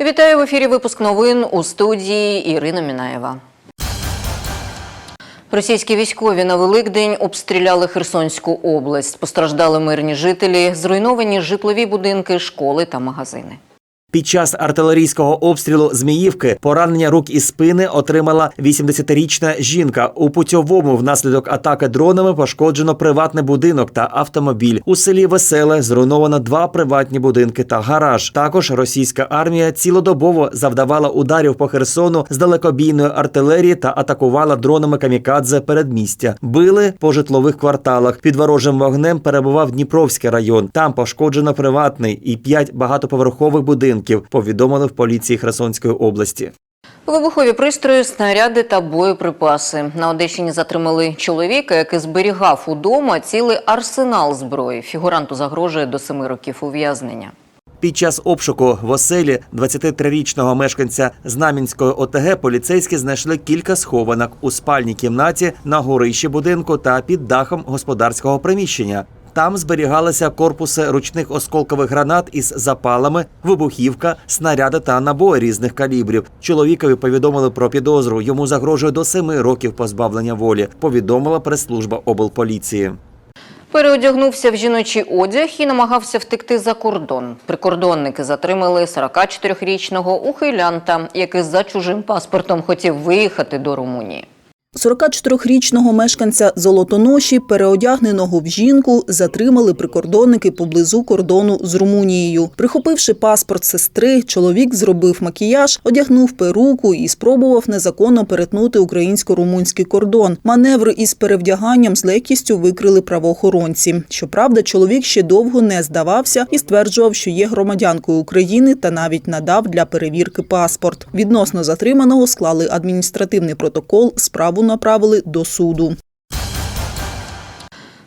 Вітаю в ефірі. Випуск новин у студії Ірина Мінаєва. Російські військові на Великдень обстріляли Херсонську область. Постраждали мирні жителі, зруйновані житлові будинки, школи та магазини. Під час артилерійського обстрілу Зміївки поранення рук і спини отримала 80-річна жінка. У путьовому внаслідок атаки дронами пошкоджено приватний будинок та автомобіль. У селі Веселе зруйновано два приватні будинки та гараж. Також російська армія цілодобово завдавала ударів по Херсону з далекобійної артилерії та атакувала дронами камікадзе передмістя. Били по житлових кварталах. Під ворожим вогнем перебував Дніпровський район. Там пошкоджено приватний і п'ять багатоповерхових будинків. Повідомили в поліції Херсонської області. Вибухові пристрої, снаряди та боєприпаси. На Одещині затримали чоловіка, який зберігав удома цілий арсенал зброї. Фігуранту загрожує до семи років ув'язнення. Під час обшуку в оселі 23-річного мешканця Знам'янської ОТГ поліцейські знайшли кілька схованок у спальній кімнаті на горищі будинку та під дахом господарського приміщення. Там зберігалися корпуси ручних осколкових гранат із запалами, вибухівка, снаряди та набої різних калібрів. Чоловікові повідомили про підозру. Йому загрожує до семи років позбавлення волі. Повідомила прес-служба облполіції. Переодягнувся в жіночий одяг і намагався втекти за кордон. Прикордонники затримали 44-річного ухилянта, який за чужим паспортом хотів виїхати до Румунії. 44-річного мешканця Золотоноші, переодягненого в жінку, затримали прикордонники поблизу кордону з Румунією. Прихопивши паспорт сестри, чоловік зробив макіяж, одягнув перуку і спробував незаконно перетнути українсько-румунський кордон. Маневри із перевдяганням з легкістю викрили правоохоронці. Щоправда, чоловік ще довго не здавався і стверджував, що є громадянкою України та навіть надав для перевірки паспорт. Відносно затриманого склали адміністративний протокол, справу направили до суду.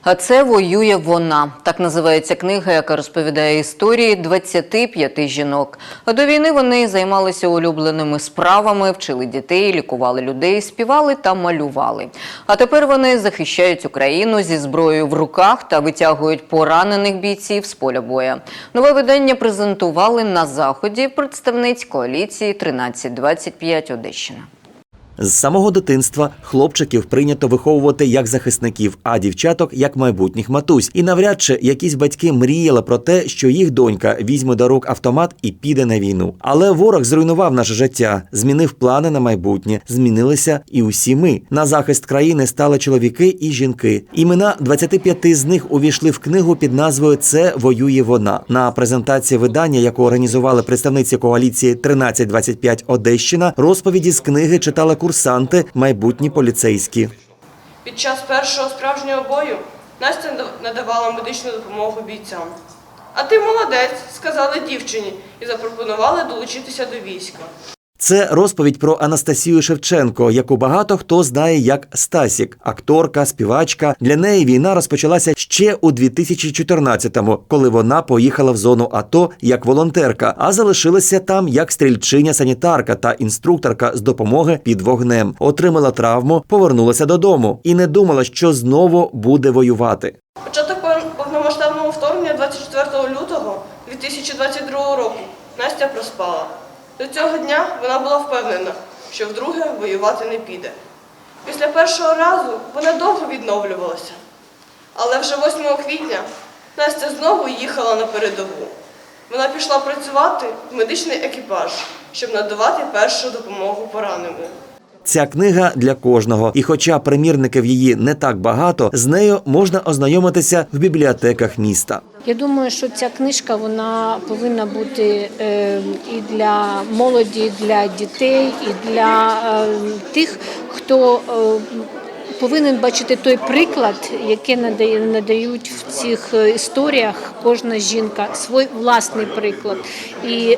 А це воює вона. Так називається книга, яка розповідає історії 25 жінок. А до війни вони займалися улюбленими справами, вчили дітей, лікували людей, співали та малювали. А тепер вони захищають Україну зі зброєю в руках та витягують поранених бійців з поля боя. Нове видання презентували на заході представниць коаліції 1325 Одещина. З самого дитинства хлопчиків прийнято виховувати як захисників, а дівчаток як майбутніх матусь. І навряд чи якісь батьки мріяли про те, що їх донька візьме до рук автомат і піде на війну. Але ворог зруйнував наше життя, змінив плани на майбутнє. Змінилися і усі ми. На захист країни стали чоловіки і жінки. Імена 25 з них увійшли в книгу під назвою Це воює вона. На презентації видання, яку організували представниці коаліції 1325 Одещина, розповіді з книги читали курсанти, майбутні поліцейські. Під час першого справжнього бою Настя надавала медичну допомогу бійцям. А ти молодець, сказали дівчині і запропонували долучитися до війська. Це розповідь про Анастасію Шевченко, яку багато хто знає як Стасік, акторка, співачка. Для неї війна розпочалася ще у 2014-му, коли вона поїхала в зону АТО як волонтерка, а залишилася там як стрільчиня-санітарка та інструкторка з допомоги під вогнем. Отримала травму, повернулася додому і не думала, що знову буде воювати. Початок пов- повномасштабного вторгнення 24 лютого 2022 року Настя проспала. До цього дня вона була впевнена, що вдруге воювати не піде. Після першого разу вона довго відновлювалася. Але вже 8 квітня Настя знову їхала на передову. Вона пішла працювати в медичний екіпаж, щоб надавати першу допомогу пораненим. Ця книга для кожного, і хоча примірників її не так багато, з нею можна ознайомитися в бібліотеках міста. Я думаю, що ця книжка вона повинна бути е, і для молоді, і для дітей, і для е, тих, хто е, повинен бачити той приклад, який надають в цих історіях кожна жінка, свій власний приклад. І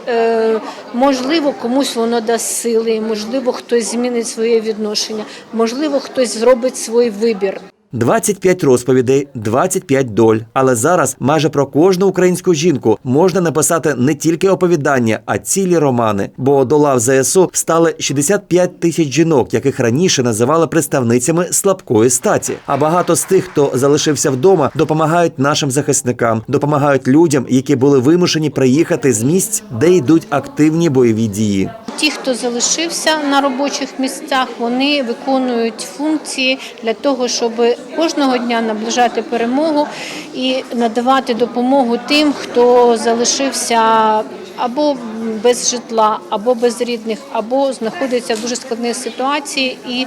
можливо комусь воно дасть сили, можливо, хтось змінить своє відношення, можливо, хтось зробить свій вибір. 25 розповідей, 25 доль. Але зараз майже про кожну українську жінку можна написати не тільки оповідання, а цілі романи. Бо до лав ЗСУ стали 65 тисяч жінок, яких раніше називали представницями слабкої статі. А багато з тих, хто залишився вдома, допомагають нашим захисникам, допомагають людям, які були вимушені приїхати з місць, де йдуть активні бойові дії. Ті, хто залишився на робочих місцях, вони виконують функції для того, щоб кожного дня наближати перемогу і надавати допомогу тим, хто залишився або без житла, або без рідних, або знаходиться в дуже складній ситуації. І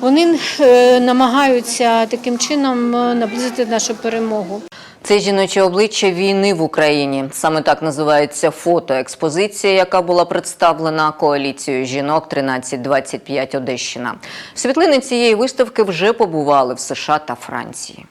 вони е, намагаються таким чином е, наблизити нашу перемогу. Це жіноче обличчя війни в Україні. Саме так називається фотоекспозиція, яка була представлена коаліцією жінок 1325 Одещина. Світлини цієї виставки вже побували в США та Франції.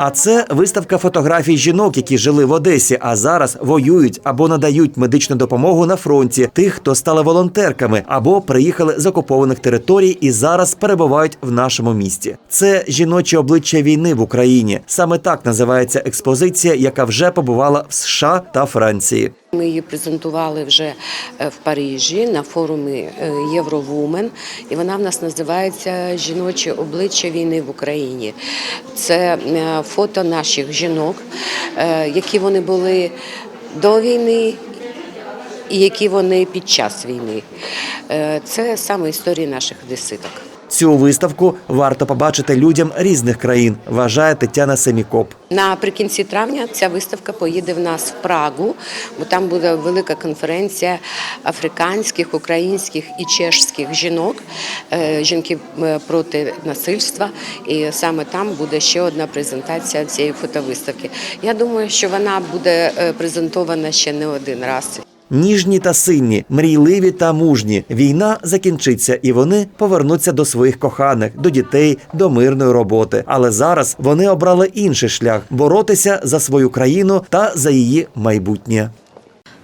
А це виставка фотографій жінок, які жили в Одесі, а зараз воюють або надають медичну допомогу на фронті, тих, хто стали волонтерками, або приїхали з окупованих територій і зараз перебувають в нашому місті. Це жіноче обличчя війни в Україні. Саме так називається експозиція, яка вже побувала в США та Франції. Ми її презентували вже е, в Парижі на форумі е, Євровумен, і вона в нас називається Жіноче обличчя війни в Україні. Це е, фото наших жінок, які вони були до війни. І які вони під час війни. Це саме історії наших одеситок. Цю виставку варто побачити людям різних країн, вважає Тетяна Семікоп. Наприкінці травня ця виставка поїде в нас в Прагу, бо там буде велика конференція африканських, українських і чешських жінок, е, жінки е, проти насильства. І саме там буде ще одна презентація цієї фотовиставки. Я думаю, що вона буде е, презентована ще не один раз. Ніжні та синні, мрійливі та мужні. Війна закінчиться, і вони повернуться до своїх коханих, до дітей, до мирної роботи. Але зараз вони обрали інший шлях боротися за свою країну та за її майбутнє.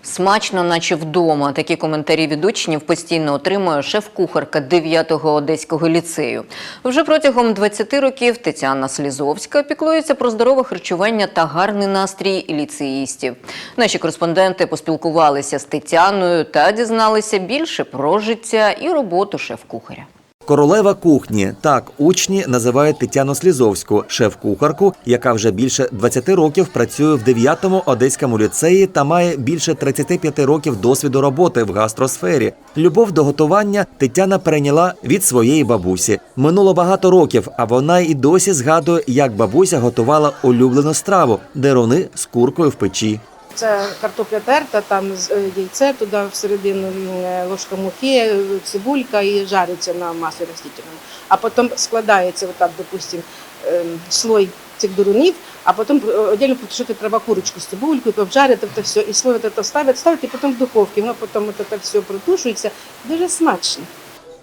Смачно, наче вдома. Такі коментарі від учнів постійно отримує шеф-кухарка 9-го одеського ліцею. Вже протягом 20 років Тетяна Слізовська піклується про здорове харчування та гарний настрій ліцеїстів. Наші кореспонденти поспілкувалися з Тетяною та дізналися більше про життя і роботу шеф-кухаря. Королева кухні так учні називають Тетяну Слізовську, шеф-кухарку, яка вже більше 20 років працює в 9-му одеському ліцеї та має більше 35 років досвіду роботи в гастросфері. Любов до готування Тетяна перейняла від своєї бабусі. Минуло багато років, а вона і досі згадує, як бабуся готувала улюблену страву деруни з куркою в печі. Це картопля терта, там е, яйце туди всередину е, ложка муки, е, цибулька і жариться на маслі растительному. А потім складається, отак, допустим, ем, слой цих дурунів, а потім отдельно потушити треба курочку з цибулькою, обжарити це все, і слой ставить, ставить, і потім в духовці, воно потім от це все протушується. Дуже смачно.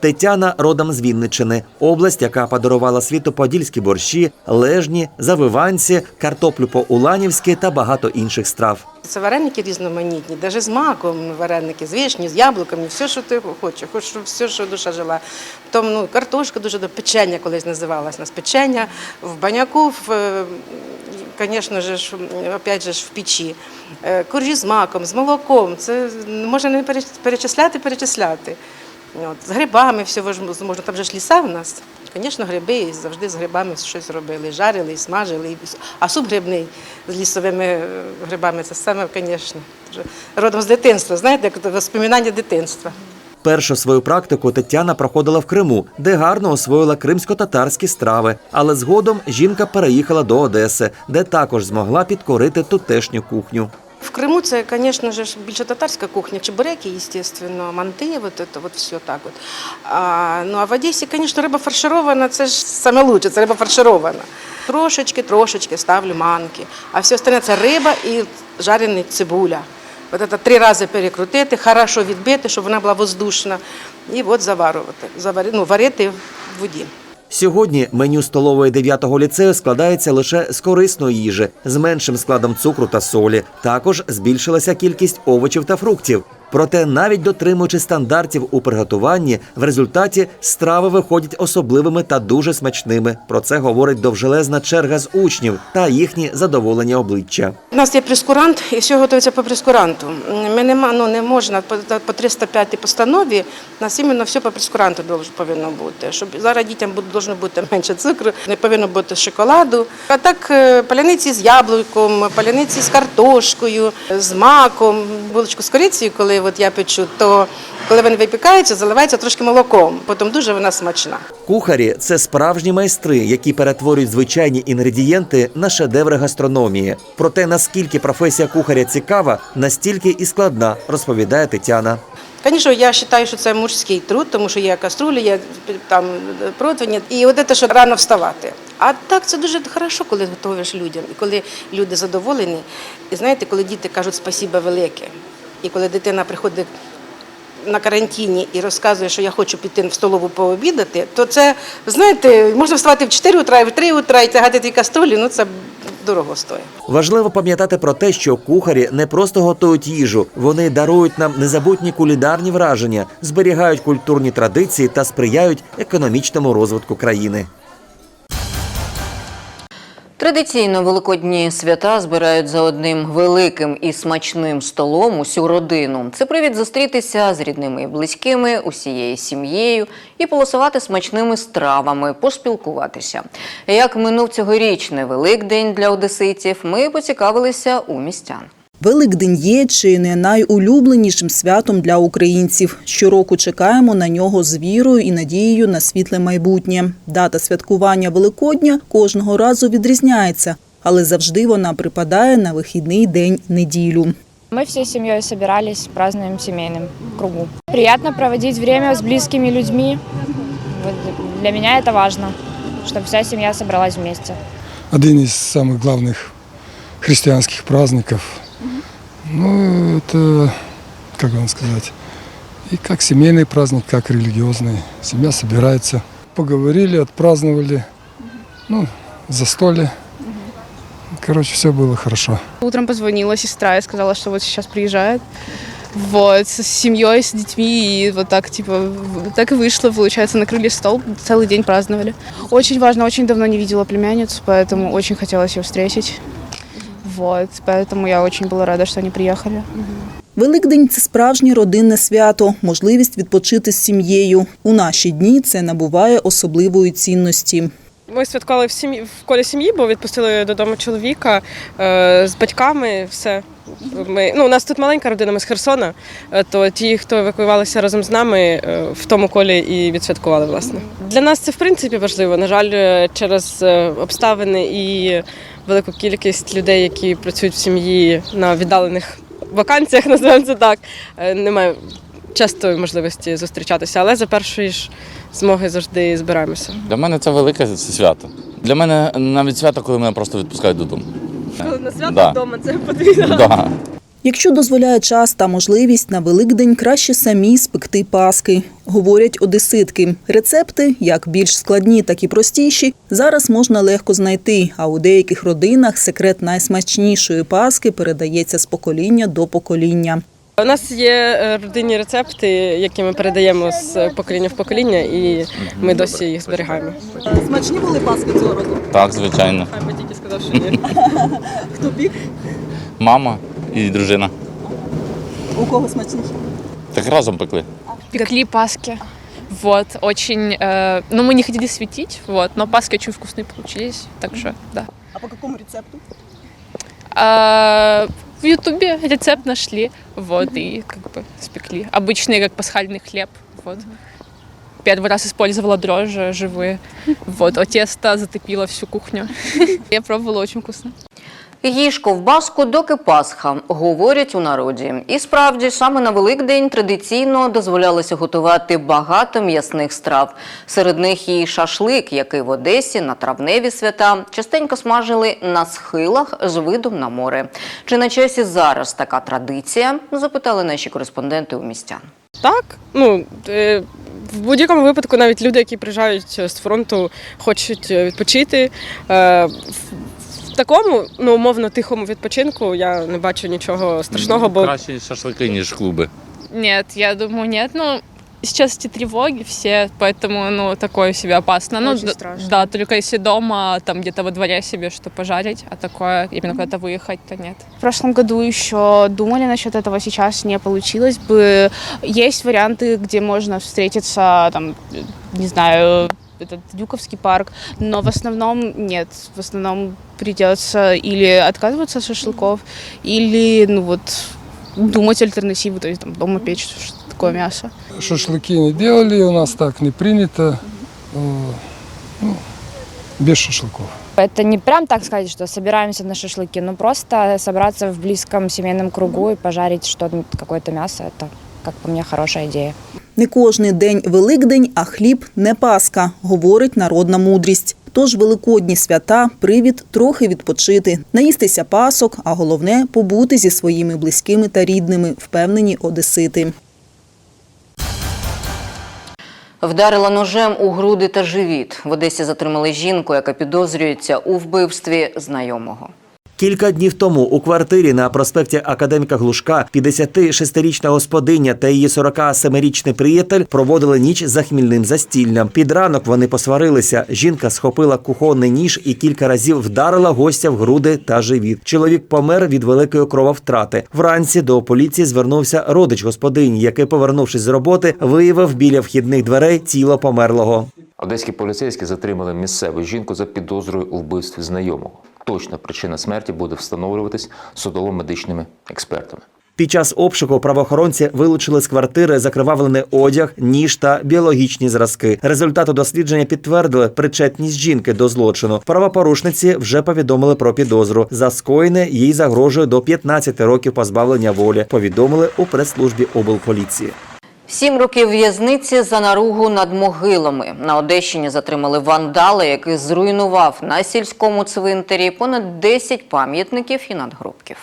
Тетяна родом з Вінничини, область, яка подарувала світу подільські борщі, лежні, завиванці, картоплю по-уланівськи та багато інших страв. Це вареники різноманітні, навіть з маком вареники, з вишні, з яблуками, все, що ти хочеш, хоч все, що душа жила. Потім ну, картошка дуже до печення колись називалась. Нас печення в баняку, в, е, звісно ж, ж, опять же в печі. Е, Коржі з маком, з молоком. Це можна не перечисляти, перечисляти. От, з грибами все можна. Там же ж ліса в нас. Звісно, гриби завжди з грибами щось робили. Жарили, смажили. А суп грибний з лісовими е, грибами це саме, звісно, родом з дитинства. Знаєте, як воспоминання дитинства. Першу свою практику Тетяна проходила в Криму, де гарно освоїла кримсько-татарські страви. Але згодом жінка переїхала до Одеси, де також змогла підкорити тутешню кухню. Криму це, звісно ж, більше татарська кухня, чебуреки, естественно, манти, вот это вот все так от. А, ну а в Одесі, звісно, риба фарширована, це ж лучше, це риба фарширована. Трошечки, трошечки ставлю манки, а все остальне це риба і жарений цибуля. От це три рази перекрутити, хорошо відбити, щоб вона була воздушна, і от заварювати, завари, ну, варити в воді. Сьогодні меню столової 9-го ліцею складається лише з корисної їжі, з меншим складом цукру та солі. Також збільшилася кількість овочів та фруктів. Проте, навіть дотримуючи стандартів у приготуванні, в результаті страви виходять особливими та дуже смачними. Про це говорить довжелезна черга з учнів та їхні задоволені обличчя. У нас є прескурант, і все готується по прескуранту. Ми нема, ну, не можна по, по 305 постанові, у нас іменно все по прескуранту повинно бути. Щоб зараз дітям должно бути менше цукру, не повинно бути шоколаду. А так е, паляниці з яблуком, паляниці з картошкою, з маком, булочку з корицею, коли от я печу, то коли вони випікаються, заливається трошки молоком, потім дуже вона смачна. Кухарі це справжні майстри, які перетворюють звичайні інгредієнти на шедеври гастрономії. Проте наскільки професія кухаря цікава, настільки і складна, розповідає Тетяна. Звісно, я вважаю, що це мужський труд, тому що є каструлі, є там противні. І от це, що рано вставати. А так це дуже хорошо, коли готуєш людям, і коли люди задоволені. І знаєте, коли діти кажуть спасіба велике, і коли дитина приходить на карантині і розказує, що я хочу піти в столову пообідати, то це, знаєте, можна вставати в 4 утра, і в 3 утра і тягати ті каструлі, ну це дорого стоїть. Важливо пам'ятати про те, що кухарі не просто готують їжу, вони дарують нам незабутні кулінарні враження, зберігають культурні традиції та сприяють економічному розвитку країни. Традиційно великодні свята збирають за одним великим і смачним столом усю родину. Це привід зустрітися з рідними і близькими, усією сім'єю і полосувати смачними стравами, поспілкуватися. Як минув цьогорічний Великдень для одеситів, ми поцікавилися у містян. Великдень є чи не найулюбленішим святом для українців. Щороку чекаємо на нього з вірою і надією на світле майбутнє. Дата святкування Великодня кожного разу відрізняється, але завжди вона припадає на вихідний день неділю. Мы всей семьей собирались, празднуем в семейном кругу. Приятно проводить время с близкими людьми. Вот для меня это важно, чтобы вся семья собралась вместе. один из самых главных христианских праздников. Ну, это, как вам сказать, и как семейный праздник, как религиозный. Семья собирается. Поговорили, отпраздновали, ну, застолье. Короче, все было хорошо. Утром позвонила сестра и сказала, что вот сейчас приезжает. Вот, с семьей, с детьми, и вот так, типа, так и вышло, получается, накрыли стол, целый день праздновали. Очень важно, очень давно не видела племянницу, поэтому очень хотелось ее встретить. Вот, поэтому я очень была рада, что они приехали. Великдень це справжнє родинне свято, можливість відпочити з сім'єю. У наші дні це набуває особливої цінності. Ми святкували в сім'ї в колі сім'ї, бо відпустили додому чоловіка е, з батьками. Все ми ну у нас тут маленька родина, ми з Херсона. е, То ті, хто евакуювалися разом з нами, е, в тому колі і відсвяткували. Власне для нас це в принципі важливо. На жаль, е, через е, обставини і велику кількість людей, які працюють в сім'ї на віддалених вакансіях, називаємо це так. е, Немає частої можливості зустрічатися, але за першої ж змоги завжди збираємося. Для мене це велике свято. Для мене навіть свято, коли мене просто відпускають додому. Коли на свято Да. вдома це потрібно. Да. Якщо дозволяє час та можливість, на Великдень краще самі спекти паски, говорять одеситки. Рецепти, як більш складні, так і простіші, зараз можна легко знайти. А у деяких родинах секрет найсмачнішої паски передається з покоління до покоління. У нас є е, родинні рецепти, які ми передаємо з покоління в покоління, і ми досі їх зберігаємо. Смачні були паски цього року. Так, звичайно. Хай би тільки сказав, що ні. Хто пік? Мама і дружина. У кого смачніше? Так разом пекли. Пекли паски. Вот, очень, э, ну мы не хотели светить, вот, но паски очень вкусные получились, так что, да. А по якому рецепту? А, в Ютубе рецепт нашли, вот, и как бы спекли. Обычный, как пасхальный хлеб, вот. Первый раз использовала дрожжи живые, вот, а тесто затопило всю кухню. Я пробовала, очень вкусно. Їж ковбаску, доки Пасха, говорять у народі. І справді, саме на Великдень традиційно дозволялося готувати багато м'ясних страв. Серед них і шашлик, який в Одесі на травневі свята частенько смажили на схилах з видом на море. Чи на часі зараз така традиція? Запитали наші кореспонденти у містян. Так, ну е, в будь-якому випадку, навіть люди, які приїжджають з фронту, хочуть е, відпочити. Е, в- В такому, ну умовно тихому відпочинку я не бачу нічого страшного, бо Краще шашлики, ніж клуби. Нет, я думаю, нет. Ну, сейчас эти тревоги все, поэтому, ну, такое себе опасно. ну, Очень д- страшно. Да, только если дома, там где-то во дворе себе что пожарить, а такое, именно куда-то выехать, то нет. В прошлом году еще думали насчет этого, сейчас не получилось бы. Есть варианты, где можно встретиться, там, не знаю, этот Дюковский парк, но в основном нет. В основном придется или отказываться от шашлыков, или, ну вот, думать альтернативу, то есть там дома печь что такое мясо. Шашлыки не делали, у нас так не принято. Э, Ну, без шашлыков. Это не прям так сказать, что собираемся на шашлыки, но просто собраться в близком семейном кругу и пожарить что-то, какое-то мясо. Это, как по мне, хорошая идея. Не кожний день Великдень, а хліб не Пасха, говорить народна мудрість. Тож великодні свята привід трохи відпочити, наїстися пасок, а головне побути зі своїми близькими та рідними, впевнені одесити. Вдарила ножем у груди та живіт. В Одесі затримали жінку, яка підозрюється у вбивстві знайомого. Кілька днів тому у квартирі на проспекті Академіка Глушка 56-річна господиня та її 47-річний приятель проводили ніч за хмільним застіллям. Під ранок вони посварилися. Жінка схопила кухонний ніж і кілька разів вдарила гостя в груди та живіт. Чоловік помер від великої крововтрати. Вранці до поліції звернувся родич господині, який, повернувшись з роботи, виявив біля вхідних дверей тіло померлого. Одеські поліцейські затримали місцеву жінку за підозрою у вбивстві знайомого. Точна причина смерті буде встановлюватись судово-медичними експертами. Під час обшуку правоохоронці вилучили з квартири закривавлений одяг, ніж та біологічні зразки. Результати дослідження підтвердили причетність жінки до злочину. Правопорушниці вже повідомили про підозру. За скоєне їй загрожує до 15 років позбавлення волі. Повідомили у прес-службі облполіції. Сім років в'язниці за наругу над могилами. На Одещині затримали вандала, який зруйнував на сільському цвинтарі понад 10 пам'ятників і надгробків.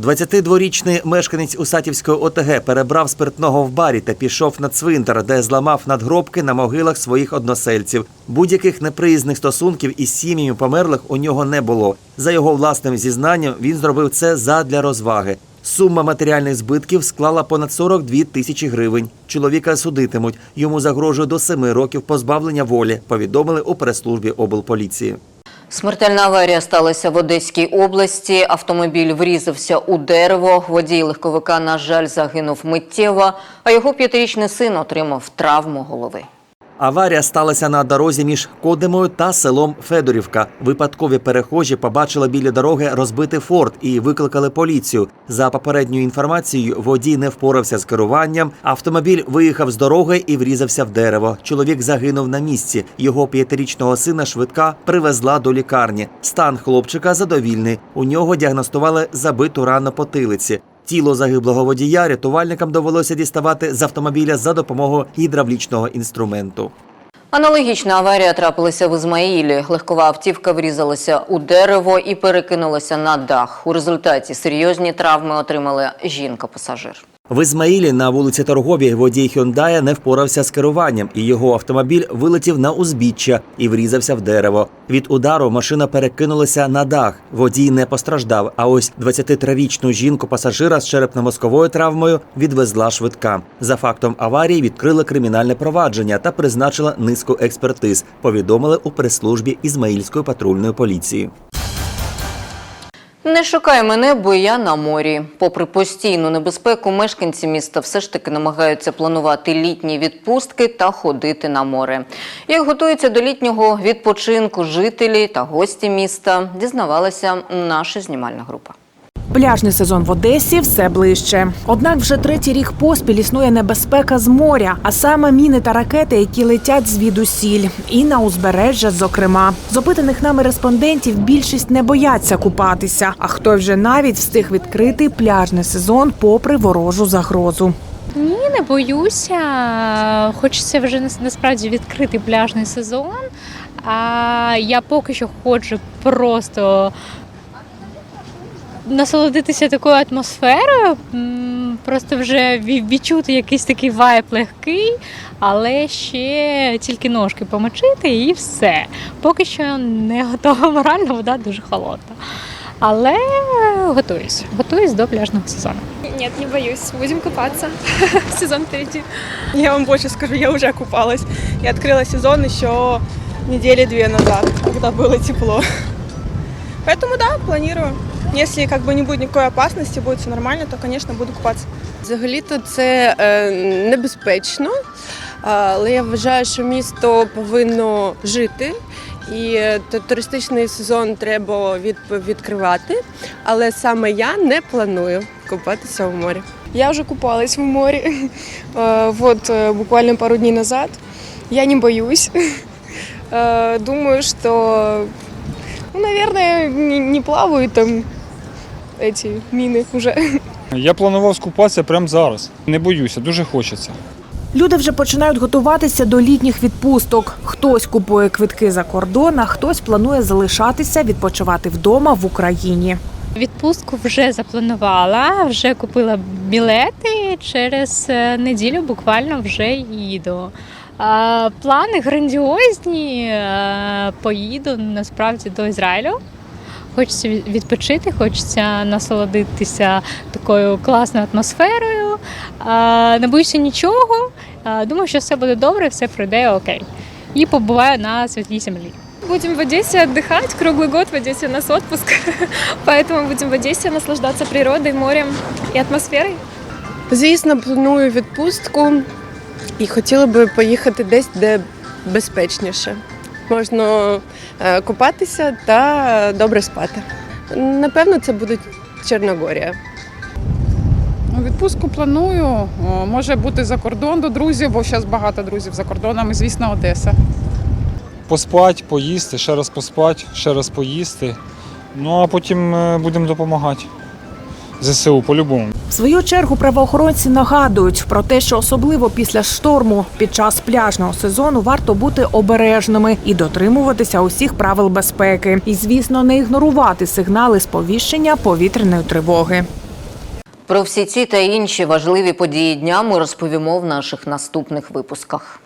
22-річний мешканець Усатівської ОТГ перебрав спиртного в барі та пішов на цвинтар, де зламав надгробки на могилах своїх односельців. Будь-яких неприязних стосунків із сім'ями померлих у нього не було. За його власним зізнанням, він зробив це задля розваги. Сума матеріальних збитків склала понад 42 тисячі гривень. Чоловіка судитимуть. Йому загрожує до 7 років позбавлення волі. Повідомили у прес-службі облполіції. Смертельна аварія сталася в Одеській області. Автомобіль врізався у дерево. Водій легковика, на жаль, загинув миттєво, а його п'ятирічний син отримав травму голови. Аварія сталася на дорозі між Кодимою та селом Федорівка. Випадкові перехожі побачили біля дороги розбитий форт і викликали поліцію. За попередньою інформацією, водій не впорався з керуванням. Автомобіль виїхав з дороги і врізався в дерево. Чоловік загинув на місці. Його п'ятирічного сина швидка привезла до лікарні. Стан хлопчика задовільний. У нього діагностували забиту рану потилиці. Тіло загиблого водія рятувальникам довелося діставати з автомобіля за допомогою гідравлічного інструменту. Аналогічна аварія трапилася в Ізмаїлі. Легкова автівка врізалася у дерево і перекинулася на дах. У результаті серйозні травми отримала жінка-пасажир. В Ізмаїлі на вулиці Торговій водій Хьондая не впорався з керуванням, і його автомобіль вилетів на узбіччя і врізався в дерево. Від удару машина перекинулася на дах. Водій не постраждав. А ось 23-річну жінку пасажира з черепно-мозковою травмою відвезла швидка. За фактом аварії відкрили кримінальне провадження та призначили низку експертиз. Повідомили у прес-службі Ізмаїльської патрульної поліції. Не шукай мене, бо я на морі. Попри постійну небезпеку, мешканці міста все ж таки намагаються планувати літні відпустки та ходити на море. Як готуються до літнього відпочинку жителі та гості міста, дізнавалася наша знімальна група. Пляжний сезон в Одесі все ближче. Однак вже третій рік поспіль існує небезпека з моря, а саме міни та ракети, які летять звідусіль, і на узбережжя, зокрема. З опитаних нами респондентів більшість не бояться купатися, а хто вже навіть встиг відкрити пляжний сезон попри ворожу загрозу. Ні, не боюся. Хочеться вже нас- насправді відкрити пляжний сезон. А я поки що ходжу просто насолодитися такою атмосферою, м, просто вже ві- відчути якийсь такий вайб легкий, але ще тільки ножки помочити і все. Поки що не готова морально, вода дуже холодна. Але готуюсь. Готуюсь до пляжного сезону. Нет, не боюсь. Будем купаться. Сезон впереди. Я вам больше скажу, я уже купалась. Я открыла сезон еще недели две назад, когда было тепло. Поэтому да, планирую. Если как бы не будет никакой опасности, будет все нормально, то, конечно, буду купаться. Взагалі-то це е, небезпечно, але я вважаю, що місто повинно жити. І е, т- туристичний сезон треба від, відкривати, але саме я не планую купатися в морі. Я уже купалась в море, э, вот э, буквально пару дней назад. Я не боюсь. Э, Думаю, что, ну, наверное, не, не плавают там эти мины уже. Я планував скупатися прямо зараз. Не боюся, дуже хочеться. Люди вже починають готуватися до літніх відпусток. Хтось купує квитки за кордон, а хтось планує залишатися відпочивати вдома в Україні. Відпустку вже запланувала, вже купила білети. Через е, неділю буквально вже їду. Плани грандіозні. е, Поїду насправді до Ізраїлю. Хочеться від- відпочити, хочеться насолодитися такою класною атмосферою. А, Не боюся нічого. А, Думаю, що все буде добре, все пройде окей. І побуваю на святій землі. Будем в Одессе отдыхать. Круглый год в Одессе у нас отпуск. Поэтому будем в Одессе наслаждаться природой, морем и атмосферой. Звісно, планую відпустку і хотіла би поїхати десь, де безпечніше. Можна е, купатися та добре спати. Напевно, це буде Чорногорія. Ну, Відпустку планую. Може бути за кордон до друзів, бо зараз багато друзів за кордоном, і, звісно, Одеса. Поспать, поїсти, ще раз поспати, ще раз поїсти. Ну а потім е, будемо допомагати. ЗСУ по-любому. В свою чергу правоохоронці нагадують про те, що особливо після шторму під час пляжного сезону варто бути обережними і дотримуватися усіх правил безпеки. І, звісно, не ігнорувати сигнали сповіщення повітряної тривоги. Про всі ці та інші важливі події дня ми розповімо в наших наступних випусках.